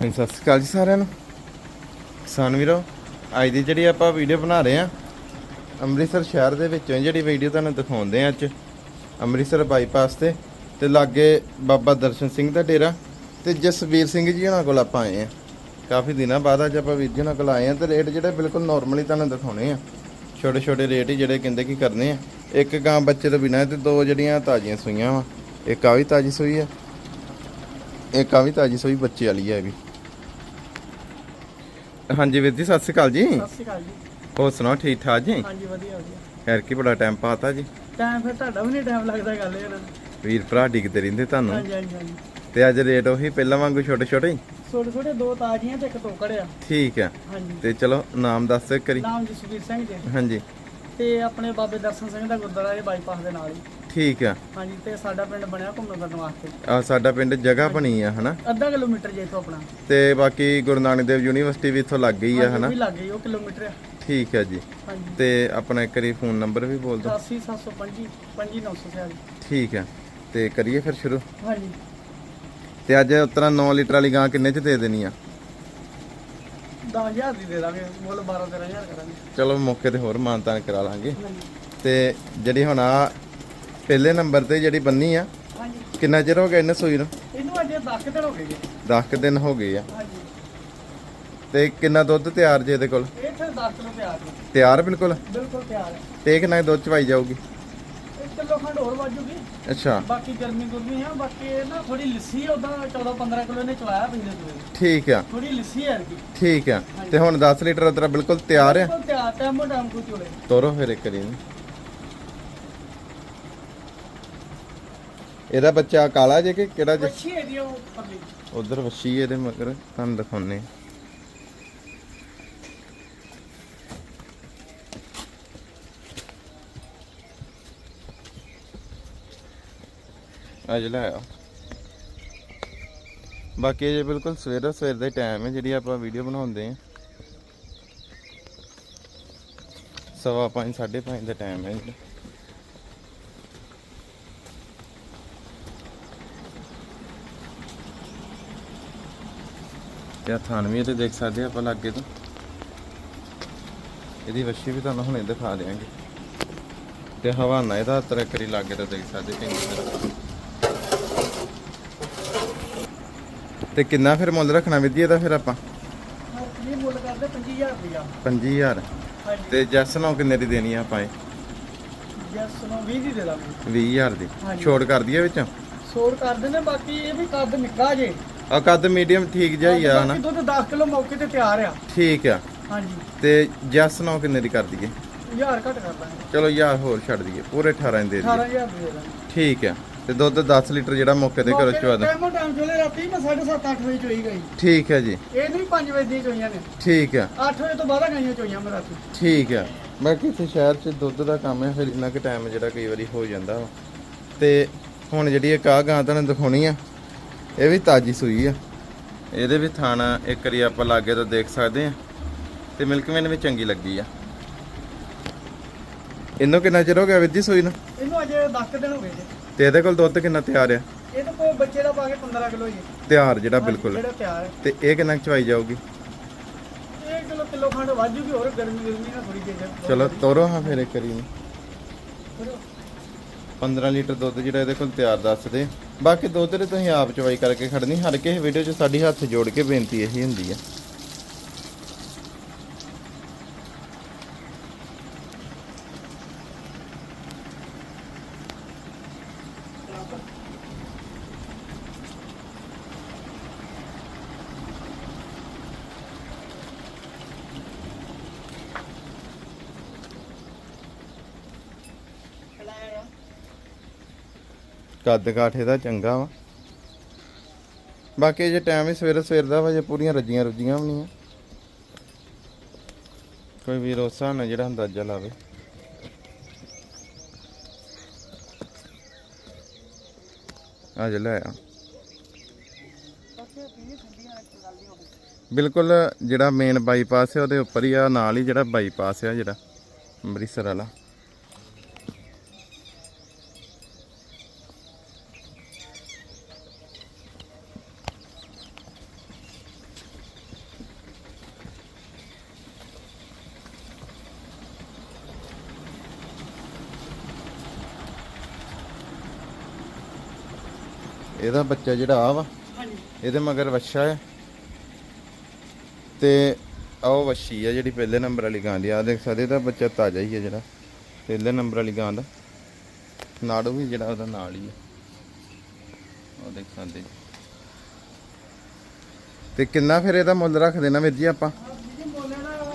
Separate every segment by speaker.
Speaker 1: ਹਾਂਜੀ, ਸਤਿ ਸ਼੍ਰੀ ਅਕਾਲ ਜੀ ਸਾਰਿਆਂ ਨੂੰ। ਕਿਸਾਨ ਵੀਰੋ, ਅੱਜ ਦੀ ਜਿਹੜੀ ਆਪਾਂ ਵੀਡੀਓ ਬਣਾ ਰਹੇ ਆ ਅੰਮ੍ਰਿਤਸਰ ਸ਼ਹਿਰ ਦੇ ਵਿੱਚੋਂ ਜਿਹੜੀ ਵੀਡੀਓ ਤੁਹਾਨੂੰ ਦਿਖਾਉਂਦੇ ਆ ਅੱਜ, ਅੰਮ੍ਰਿਤਸਰ ਬਾਈਪਾਸ ਤੇ ਤੇ ਲਾਗੇ ਬਾਬਾ ਦਰਸ਼ਨ ਸਿੰਘ ਦਾ ਡੇਰਾ, ਤੇ ਜਸਵੀਰ ਸਿੰਘ ਜੀ ਉਹਨਾਂ ਕੋਲ ਆਪਾਂ ਆਏ ਆ ਕਾਫੀ ਦਿਨਾਂ ਬਾਅਦ ਅੱਜ ਆਪਾਂ ਵੀਰ ਜੀ ਉਹਨਾਂ ਕੋਲ ਆਏ ਆ ਤੇ ਰੇਟ ਜਿਹੜੇ ਬਿਲਕੁਲ ਨਾਰਮਲੀ ਤੁਹਾਨੂੰ ਦਿਖਾਉਣੇ ਆ। ਛੋਟੇ ਛੋਟੇ ਰੇਟ ਹੀ ਜਿਹੜੇ ਕਹਿੰਦੇ ਕੀ ਕਰਨੇ ਆ। ਇੱਕ ਗਾਂ ਬੱਚੇ ਤੋਂ ਬਿਨਾਂ ਤੇ ਦੋ ਜਿਹੜੀਆਂ ਤਾਜ਼ੀਆਂ ਸੂਈਆਂ ਵਾ, ਇੱਕ ਆ ਵੀ ਤਾਜ਼ੀ ਸੂਈ ਆ, ਇੱਕ ਆ ਵੀ ਤਾਜ਼ੀ ਸੂਈ ਬੱਚੇ ਵਾਲੀ ਆ ਇਹ ਵੀ। ਹਾਂਜੀ ਵੀਰ ਜੀ ਸਤਿ ਸ਼੍ਰੀ ਅਕਾਲ ਜੀ।
Speaker 2: ਸਤਿ ਸ਼੍ਰੀ ਅਕਾਲ ਜੀ।
Speaker 1: ਹੋਰ ਸੁਣਾਓ ਠੀਕ ਠਾਕ ਜੀ?
Speaker 2: ਹਾਂਜੀ ਵਧੀਆ ਵਧੀਆ।
Speaker 1: ਖੈਰ ਕੀ ਬੜਾ ਟਾਈਮ ਪਾਤਾ ਜੀ।
Speaker 2: ਟਾਈਮ ਫਿਰ ਤੁਹਾਡਾ ਵੀ ਨਹੀਂ ਟਾਈਮ ਲੱਗਦਾ ਗੱਲ ਇਹ
Speaker 1: ਵੀਰ ਭਰਾ ਡਿੱਗਦੇ ਰਹਿੰਦੇ ਤੁਹਾਨੂੰ।
Speaker 2: ਹਾਂਜੀ ਹਾਂਜੀ ਹਾਂਜੀ।
Speaker 1: ਤੇ ਅੱਜ ਰੇਟ ਉਹੀ ਪਹਿਲਾਂ ਵਾਂਗੂ ਛੋਟੇ ਛੋਟੇ ਹੀ?
Speaker 2: ਛੋਟੇ ਛੋਟੇ ਦੋ ਤਾਜ਼ੀਆਂ ਤੇ ਇੱਕ ਟੋਕੜ ਆ।
Speaker 1: ਠੀਕ ਆ।
Speaker 2: ਹਾਂਜੀ।
Speaker 1: ਤੇ ਚਲੋ ਨਾਮ ਦੱਸ ਦਿਓ ਕਰੀ
Speaker 2: ਨਾਮ ਜਸਵੀਰ ਸਿੰਘ ਜੀ।
Speaker 1: ਹਾਂਜੀ।
Speaker 2: ਤੇ ਆਪਣੇ ਬਾਬੇ ਦਰਸ਼ਨ ਸਿੰਘ ਦਾ ਗੁਰਦੁਆਰਾ ਇਹ ਬਾਈਪਾਸ ਦੇ ਨਾਲ ਹੀ।
Speaker 1: ਠੀਕ ਆ।
Speaker 2: ਹਾਂਜੀ ਤੇ ਸਾਡਾ ਪਿੰਡ ਬਣਿਆ ਘੁੰਮਣ ਫਿਰਨ ਵਾਸਤੇ।
Speaker 1: ਆ ਸਾਡਾ ਪਿੰਡ ਜਗ੍ਹਾ ਬਣੀ ਆ ਹਨਾ?
Speaker 2: ਅੱਧਾ ਕਿਲੋਮੀਟਰ ਜੇ ਇੱਥੋਂ ਆਪਣਾ।
Speaker 1: ਤੇ ਬਾਕੀ ਗੁਰੂ ਨਾਨਕ ਦੇਵ ਯੂਨੀਵਰਸਿਟੀ ਵੀ ਇੱਥੋਂ ਲੱਗ ਗਈ ਆ ਹਨਾ?
Speaker 2: ਵੀ ਲੱਗ ਗਈ ਉਹ ਕਿਲੋਮੀਟਰ ਆ।
Speaker 1: ਠੀਕ ਆ ਜੀ।
Speaker 2: ਹਾਂਜੀ।
Speaker 1: ਤੇ ਆਪਣਾ ਇੱਕ ਵਾਰੀ ਫੋਨ ਨੰਬਰ ਵੀ ਬੋਲ ਦਿਓ।
Speaker 2: 80725 25900
Speaker 1: ਠੀਕ ਆ। ਤੇ ਕਰੀਏ ਫਿਰ ਸ਼ੁਰੂ?
Speaker 2: ਹਾਂਜੀ।
Speaker 1: ਤੇ ਅੱਜ ਉਤਰਾ 9 ਲੀਟਰ ਵਾਲੀ ਗਾਂ ਕਿੰਨੇ ਚ ਦੇ ਦੇਣੀ ਆ?
Speaker 2: 10000 ਦੀ ਦੇ ਦਾਂਗੇ ਮੁੱਲ 12 13000 ਕਰਾਂਗੇ।
Speaker 1: ਚਲੋ ਮੌਕੇ ਤੇ ਹੋਰ ਮਾਨਤਾਨ ਕਰਾ ਲਾਂਗੇ। ਤੇ ਜਿਹੜੀ ਹੁਣ ਆ ਪਹਿਲੇ ਨੰਬਰ ਤੇ ਜਿਹੜੀ ਬੰਨੀ ਆ
Speaker 2: ਹਾਂਜੀ।
Speaker 1: ਕਿੰਨਾ ਚਿਰ ਹੋ ਗਿਆ ਇਹਨੇ ਸੂਈ ਨੂੰ?
Speaker 2: ਇਹਨੂੰ ਅਜੇ 10 ਦਿਨ ਹੋ ਗਏ ਜੀ।
Speaker 1: 10 ਦਿਨ ਹੋ ਗਏ ਆ।
Speaker 2: ਹਾਂਜੀ।
Speaker 1: ਤੇ ਕਿੰਨਾ ਦੁੱਧ ਤਿਆਰ ਜੇ ਇਹਦੇ ਕੋਲ?
Speaker 2: ਇਹ ਫਿਰ 10 ਕਿਲੋ ਤਿਆਰ ਜੀ।
Speaker 1: ਤਿਆਰ ਬਿਲਕੁਲ?
Speaker 2: ਬਿਲਕੁਲ ਤਿਆਰ। ਹੈ
Speaker 1: ਤੇ ਕਿੰਨਾ ਦੁੱਧ ਚਵਾਈ ਜਾਊਗੀ?
Speaker 2: ਇੱਕ ਕਿਲੋ ਖੰਡ ਹੋਰ ਵਾਜੂਗੀ
Speaker 1: ਅੱਛਾ।
Speaker 2: ਬਾਕੀ ਗਰਮੀ ਗੁਰਮੀ ਆ ਬਾਕੀ ਇਹ ਨਾ ਥੋੜੀ ਲਿੱਸੀ ਉਦਾਂ 14 15 ਕਿਲੋ ਨੇ ਚਲਾਇਆ ਪਿਛਲੇ ਸਵੇਰੇ
Speaker 1: ਠੀਕ ਆ।
Speaker 2: ਥੋੜੀ ਲਿੱਸੀ ਹੈ ਕੀ
Speaker 1: ਠੀਕ ਆ। ਤੇ ਹੁਣ 10 ਲੀਟਰ ਉਤਰਾ ਬਿਲਕੁਲ ਤਿਆਰ ਆ?
Speaker 2: ਬਿਲਕੁਲ ਤਿਆਰ ਟਾਈਮੋ ਟਾਈਮ ਕੋ ਚੋਲੇ
Speaker 1: ਤੋਰੋ ਫਿਰ ਇੱਕ ਵਾਰੀ ਇਹਦਾ ਬੱਚਾ ਕਾਲਾ ਜੇ ਕਿ ਕਿਹੜਾ ਜੇ?
Speaker 2: ਅੱਛੀ ਹੈ ਦੀ ਉਹ ਪਰਲੀ।
Speaker 1: ਉਧਰ ਵਸ਼ੀ ਇਹਦੇ ਮਗਰ ਤੁਹਾਨੂੰ ਦਿਖਾਉਣੇ ਅੱਜ ਲੈ ਆ ਬਾਕੀ ਇਹ ਬਿਲਕੁਲ ਸਵੇਰ ਸਵੇਰ ਦਾ ਟਾਈਮ ਹੈ ਜਿਹੜੀ ਆਪਾਂ ਵੀਡੀਓ ਬਣਾਉਂਦੇ ਆ ਸਵਾ ਪੰਜ ਸਾਢੇ ਪੰਜ ਦਾ ਟਾਈਮ ਹੈ। ਜਿਹੜਾ ਤੇ ਥਾਨ ਵੀ ਇਹਦੇ ਦੇਖ ਸਕਦੇ ਆਪਾਂ ਲਾਗੇ ਤੋਂ। ਇਹਦੀ ਵੱਛੀ ਵੀ ਤੁਹਾਨੂੰ ਹੁਣੇ ਦਿਖਾ ਦਿਆਂਗੇ। ਤੇ ਹਵਾਨਾ ਇਹਦਾ ਤਰ੍ਹਾਂ ਕਰੀ ਲਾਗੇ ਤੋਂ ਦੇਖ ਸਕਦੇ ਚੰਗੀ ਤਰ੍ਹਾਂ ਤੇ ਕਿੰਨਾ ਫਿਰ ਮੁੱਲ ਰੱਖਣਾ ਵਿਧੀ ਇਹਦਾ ਫਿਰ ਆਪਾਂ?
Speaker 2: ਇਹ ਮੁੱਲ ਕਰਦੇ 25000 ਰੁਪਇਆ
Speaker 1: 25000
Speaker 2: ਹਾਂਜੀ।
Speaker 1: ਤੇ ਜੈਸ ਨੂੰ ਕਿੰਨੇ ਦੀ ਦੇਣੀ ਆ ਆਪਾਂ ਇਹ?
Speaker 2: ਜਸ ਨੂੰ 20 ਦੀ ਦੇ ਦਾਂਗੇ।
Speaker 1: 20000 ਦੀ। ਛੋਟ ਕਰ ਦਈਏ ਵਿੱਚ?
Speaker 2: ਸੋਰ ਕਰ ਦਿੰਦੇ ਬਾਕੀ ਇਹ ਵੀ ਕੱਦ ਨਿੱਕਾ ਜੇ।
Speaker 1: ਆ ਕੱਦ ਮੀਡੀਅਮ ਠੀਕ ਜਿਹਾ ਹੀ ਆ ਹਨਾ?
Speaker 2: ਦੁੱਧ 10 ਕਿਲੋ ਮੌਕੇ ਤੇ ਤਿਆਰ ਆ।
Speaker 1: ਠੀਕ ਆ।
Speaker 2: ਹਾਂਜੀ।
Speaker 1: ਤੇ ਜੈਸ ਨੂੰ ਕਿੰਨੇ ਦੀ ਕਰ ਦਈਏ?
Speaker 2: 1000 ਘੱਟ ਕਰ ਦਾਂਗੇ।
Speaker 1: ਚਲੋ ਯਾਰ ਹੋਰ ਛੱਡ ਦਈਏ ਪੂਰੇ 18 ਦੇ ਦਈਏ।
Speaker 2: 18000 ਦੀ ਦੇ ਦਾਂਗੇ
Speaker 1: ਠੀਕ ਆ। ਤੇ ਦੁੱਧ 10 ਲੀਟਰ ਜਿਹੜਾ ਮੌਕੇ ਤੇ ਘਰੋਂ ਚਵਾ ਦੇ।
Speaker 2: ਟਾਈਮੋ ਟਾਈਮ ਚੋਲੇ ਰਾਤੀ ਮੈਂ 7:30 8 ਵਜੇ ਚੋਈ ਗਈ।
Speaker 1: ਠੀਕ ਹੈ ਜੀ।
Speaker 2: ਇਹ ਨਹੀਂ 5 ਵਜੇ ਦੀਆਂ ਚੋਈਆਂ ਨੇ।
Speaker 1: ਠੀਕ ਆ।
Speaker 2: 8 ਵਜੇ ਤੋਂ ਬਾਅਦ ਗਈਆਂ ਚੋਈਆਂ ਮੈਂ ਰਾਤੀ।
Speaker 1: ਠੀਕ ਆ। ਬਾਕੀ ਇੱਥੇ ਸ਼ਹਿਰ 'ਚ ਦੁੱਧ ਦਾ ਕੰਮ ਹੈ ਫਿਰ ਇੰਨਾ ਕੁ ਟਾਈਮ ਜਿਹੜਾ ਕਈ ਵਾਰੀ ਹੋ ਜਾਂਦਾ ਵਾ। ਤੇ ਹੁਣ ਜਿਹੜੀ ਇੱਕ ਆਹ ਗਾਂ ਤੁਹਾਨੂੰ ਦਿਖਾਉਣੀ ਆ ਇਹ ਵੀ ਤਾਜੀ ਸੂਈ ਆ। ਇਹਦੇ ਵੀ ਥਾਣਾ ਇੱਕ ਵਾਰੀ ਆਪਾਂ ਲਾਗੇ ਤੋਂ ਦੇਖ ਸਕਦੇ ਆ ਤੇ ਮਿਲਕਮੈਨ ਵੀ ਚੰਗੀ ਲੱਗੀ ਆ। ਇਹਨੂੰ ਕਿੰਨਾ ਚਿਰ ਹੋ ਗਿਆ ਵਿੱਦੀ ਸੂਈ ਨੂੰ?
Speaker 2: ਇਹਨੂੰ ਅਜੇ 10 ਦਿਨ ਹੋ ਗਏ ਜੀ।
Speaker 1: ਤੇ ਇਹਦੇ ਕੋਲ ਦੁੱਧ ਕਿੰਨਾ ਤਿਆਰ ਆ?
Speaker 2: ਇਹ ਤਾਂ ਕੋਈ ਬੱਚੇ ਦਾ ਪਾ ਕੇ 15 ਕਿਲੋ ਹੀ ਹੈ
Speaker 1: ਤਿਆਰ ਜਿਹੜਾ ਬਿਲਕੁਲ।
Speaker 2: ਜਿਹੜਾ ਤਿਆਰ ਹੈ
Speaker 1: ਤੇ ਇਹ ਕਿੰਨਾ ਕੁ ਚਵਾਈ ਜਾਊਗੀ?
Speaker 2: ਇਹ ਕਿਲੋ ਕਿਲੋ ਖੰਡ ਵਾਜੂਗੀ ਹੋਰ ਗਰਮੀ ਗਰਮੀ ਨਾ ਥੋੜੀ ਜਿਹੀ
Speaker 1: ਚਲੋ ਤੋਰੋ ਹਾਂ ਫਿਰ ਇੱਕ ਵਾਰੀ। ਨੂੰ 15 ਲੀਟਰ ਦੁੱਧ ਜਿਹੜਾ ਇਹਦੇ ਕੋਲ ਤਿਆਰ ਦੱਸਦੇ ਬਾਕੀ ਦੁੱਧ ਤੇ ਤੁਸੀਂ ਆਪ ਚਵਾਈ ਕਰਕੇ ਖੜਨੀ, ਹਰ ਕਿਸੇ ਵੀਡੀਓ 'ਚ ਸਾਡੀ ਹੱਥ ਜੋੜ ਕੇ ਬੇਨਤੀ ਇਹੀ ਹੁੰਦੀ ਆ। ਕੱਦ ਕਾਠੇ ਦਾ ਚੰਗਾ ਵਾ। ਬਾਕੀ ਜੇ ਟਾਈਮ ਹੀ ਸਵੇਰੇ ਸਵੇਰ ਦਾ ਵਾ, ਜੇ ਪੂਰੀਆਂ ਰੱਜੀਆਂ ਰੁੱਜੀਆਂ ਵੀ ਨਹੀਂ ਆ। ਕੋਈ ਵੀ ਰੋਸਾ ਨਾ ਜਿਹੜਾ ਅੰਦਾਜ਼ਾ ਲਾਵੇ। ਆ ਲੈ ਆ। ਬਿਲਕੁਲ ਜਿਹੜਾ ਮੇਨ ਬਾਈਪਾਸ ਹੈ ਉਹਦੇ ਉੱਪਰ ਹੀ ਆ, ਨਾਲ ਹੀ ਜਿਹੜਾ ਬਾਈਪਾਸ ਆ ਜਿਹੜਾ ਅੰਮ੍ਰਿਤਸਰ ਵਾਲਾ। ਇਹਦਾ ਬੱਚਾ ਜਿਹੜਾ ਆ ਵਾ ਇਹਦੇ ਮਗਰ ਵੱਛਾ ਹੈ ਤੇ ਆਹ ਵੱਛੀ ਆ ਜਿਹੜੀ ਪਹਿਲੇ ਨੰਬਰ ਵਾਲੀ ਗਾਂ ਦੀ ਆ। ਦੇਖ ਸਕਦੇ ਇਹਦਾ ਬੱਚਾ ਤਾਜ਼ਾ ਹੀ ਹੈ ਜਿਹੜਾ ਪਹਿਲੇ ਨੰਬਰ ਵਾਲੀ ਗਾਂ ਦਾ। ਨਾੜੂ ਵੀ ਜਿਹੜਾ ਉਹਦਾ ਨਾਲ ਹੀ ਹੈ ਉਹ ਦੇਖ ਸਕਦੇ। ਤੇ ਕਿੰਨਾ ਫਿਰ ਇਹਦਾ ਮੁੱਲ ਰੱਖ ਦੇਣਾ ਵੀਰ ਜੀ ਆਪਾਂ?
Speaker 2: ਆਹ ਜੀ ਮੁੱਲ ਨਾ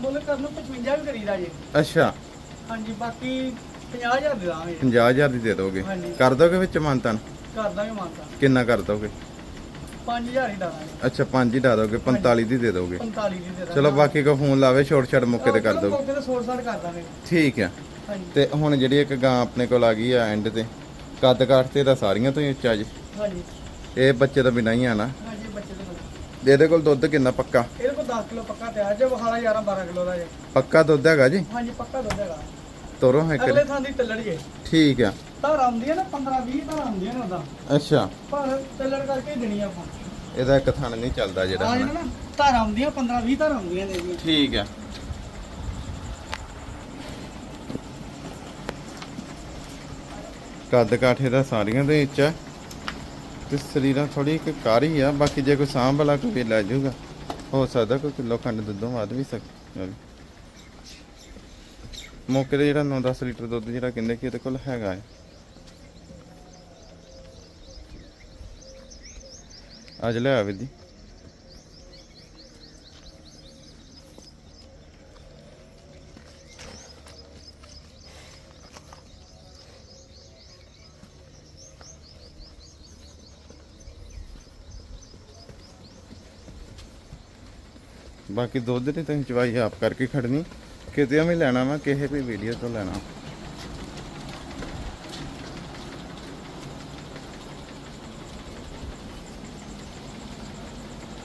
Speaker 2: ਮੁੱਲ ਕਰਨ ਨੂੰ 55 ਵੀ ਕਰੀਦਾ ਜੀ।
Speaker 1: ਅੱਛਾ।
Speaker 2: ਹਾਂਜੀ ਬਾਕੀ 50000 ਦੇ ਦਾਂਗੇ।
Speaker 1: 50000 ਦੀ ਦੇ ਦੋਗੇ।
Speaker 2: ਹਾਂਜੀ।
Speaker 1: ਕਰ ਦੋਗੇ ਵਿੱਚ ਮੰਤਨ
Speaker 2: ਕਰ ਦਾਂਗੇ ਮਾਨਤਾ।
Speaker 1: ਕਿੰਨਾ ਕਰ ਦੋਗੇ?
Speaker 2: 5000 ਹੀ ਦਾਂਗੇ।
Speaker 1: ਅੱਛਾ 5 ਹੀ ਡਾ ਦੋਗੇ 45 ਦੀ ਦੇ ਦੋਗੇ।
Speaker 2: 45 ਦੀ ਦੇ ਦਾਂਗੇ।
Speaker 1: ਚਲੋ ਬਾਕੀ ਕੋ ਫੋਨ ਲਾਵੇ ਛੋਟ ਛੜ ਮੁੱਕੇ ਤੇ ਕਰ ਦੋਗੇ।
Speaker 2: ਮੌਕੇ ਤੇ ਸੋੜ ਸਾੜ ਕਰ ਦਾਂਗੇ।
Speaker 1: ਠੀਕ ਆ।
Speaker 2: ਹਾਂਜੀ।
Speaker 1: ਤੇ ਹੁਣ ਜਿਹੜੀ ਇੱਕ ਗਾਂ ਆਪਣੇ ਕੋਲ ਆ ਗਈ ਆ ਐਂਡ ਤੇ ਕੱਦ ਕਾਠ ਤੇ ਦਾ ਸਾਰੀਆਂ ਤੋਂ ਹੀ ਉੱਚਾ ਜੀ।
Speaker 2: ਹਾਂਜੀ।
Speaker 1: ਇਹ ਬੱਚੇ ਤੋਂ ਬਿਨਾਂ ਹੀ ਆ ਨਾ।
Speaker 2: ਹਾਂਜੀ ਬੱਚੇ ਦੇ ਕੋਲ
Speaker 1: ਇਹਦੇ ਕੋਲ ਦੁੱਧ ਕਿੰਨਾ ਪੱਕਾ?
Speaker 2: ਇਹਦੇ ਕੋਲ 10 ਕਿਲੋ ਪੱਕਾ ਤਿਆਰ ਜੇ ਵਿਖਾਲਾ 11 12 ਕਿਲੋ ਦਾ ਜੇ।
Speaker 1: ਪੱਕਾ ਦੁੱਧ ਹੈਗਾ ਜੀ?
Speaker 2: ਹਾਂਜੀ ਪੱਕਾ ਦੁੱਧ ਹੈਗਾ।
Speaker 1: ਤੋਰੋ ਹੈ
Speaker 2: ਅਗਲੇ ਥਾਂ ਦੀ ਤੱਲੜ ਜੇ।
Speaker 1: ਠੀਕ ਆ।
Speaker 2: ਧਾਰ ਆਉਂਦੀ ਹੈ ਨਾ 15 20 ਧਾਰ ਆਉਂਦੀਆਂ ਨੇ ਉਹਦਾ
Speaker 1: ਅੱਛਾ।
Speaker 2: ਪਰ ਤੱਲੜ ਕਰਕੇ ਹੀ ਦੇਣੀ ਆਪਾਂ।
Speaker 1: ਇਹਦਾ ਇੱਕ ਥਣ ਨਹੀਂ ਚੱਲਦਾ ਜਿਹੜਾ।
Speaker 2: ਜਿਹੜਾ ਨਾ ਧਾਰ ਆਉਂਦੀਆਂ 15 20 ਧਾਰ ਆਉਂਦੀਆਂ ਨੇ ਇਹਦੀਆਂ।
Speaker 1: ਠੀਕ ਆ। ਕੱਦ ਕਾਠੇ ਦਾ ਸਾਰੀਆਂ ਦੇ ਵਿੱਚ ਆ। ਤੇ ਸਰੀਰਾਂ ਥੋੜੀ ਇੱਕ ਕਾਰੀ ਆ ਬਾਕੀ ਜੇ ਕੋਈ ਸਾਂਭ ਵਾਲਾ ਕੋਈ ਲੈ ਜਾਊਗਾ ਹੋ ਸਕਦਾ ਕੋਈ ਕਿਲੋ ਖੰਡ ਦੁੱਧੋਂ ਵੱਧ ਵੀ ਸਕਦਾ ਮੌਕੇ ਤੇ ਜਿਹੜਾ 9-10 ਲੀਟਰ ਦੁੱਧ ਜਿਹੜਾ ਕਹਿੰਦੇ ਕਿ ਇਹਦੇ ਕੋਲ ਹੈਗਾ ਹੈ। ਅੱਜ ਲੈ ਆਵੇ ਦੀ ਬਾਕੀ ਦੁੱਧ ਤੇ ਤੁਸੀਂ ਚਵਾਈ ਆਪ ਕਰਕੇ ਖੜਨੀ। ਕਿਤੇ ਵੀ ਲੈਣਾ ਵਾ ਕਿਸੇ ਵੀ ਵੀਡੀਓ ਤੋਂ ਲੈਣਾ।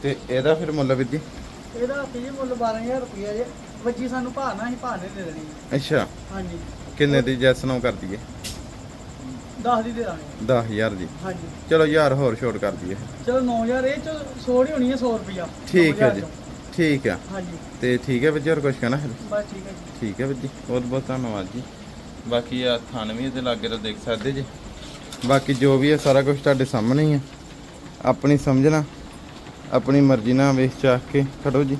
Speaker 1: ਤੇ ਇਹਦਾ ਫਿਰ ਮੁੱਲ ਵੀ ਜੀ?
Speaker 2: ਇਹਦਾ ਫੀ ਮੁੱਲ 12000 ਰੁਪਇਆ ਜੇ। ਵੱਜੀ ਸਾਨੂੰ ਨਾ ਹੀ ਨੇ ਦੇ ਦੇਣੀ। ਹੈ।
Speaker 1: ਅੱਛਾ।
Speaker 2: ਹਾਂਜੀ।
Speaker 1: ਕਿੰਨੇ ਦੀ ਜੈਸ ਨੂੰ ਕਰ ਦਈਏ?
Speaker 2: 10 ਦੀ ਦੇ ਦਾਂਗੇ।
Speaker 1: 10000 ਦੀ।
Speaker 2: ਹਾਂਜੀ।
Speaker 1: ਚਲੋ ਯਾਰ ਹੋਰ ਛੋਟ ਕਰ ਦਈਏ।
Speaker 2: ਚਲੋ 9000 ਇਹ ਚ ਸੋੜ ਹੀ ਹੋਣੀ ਹੈ 100 ਰੁਪਇਆ।
Speaker 1: ਠੀਕ ਹੈ
Speaker 2: 9000
Speaker 1: ਜੀ।
Speaker 2: ਚੋਂ।
Speaker 1: ਠੀਕ ਆ।
Speaker 2: ਹਾਂਜੀ।
Speaker 1: ਤੇ ਠੀਕ ਹੈ ਵੀਰ ਹੋਰ ਕੁਝ ਕਹਿਣਾ ਹੈ
Speaker 2: ਬਸ ਠੀਕ ਹੈ ਜੀ।
Speaker 1: ਠੀਕ ਹੈ ਵੀਰ ਜੀ ਬਹੁਤ ਬਹੁਤ ਧੰਨਵਾਦ ਜੀ। ਬਾਕੀ ਆ ਥਾਨ ਵੀ ਇਹਦੇ ਲਾਗੇ ਤੋਂ ਦੇਖ ਸਕਦੇ ਜੀ। ਬਾਕੀ ਜੋ ਵੀ ਹੈ ਸਾਰਾ ਕੁਝ ਤੁਹਾਡੇ ਸਾਹਮਣੇ ਹੀ ਹੈ ਆਪਣੀ ਸਮਝਣਾ ਆਪਣੀ ਮਰਜ਼ੀ ਨਾਲ ਵੇਖ ਚਾਖ ਕੇ ਖੜੋ ਜੀ।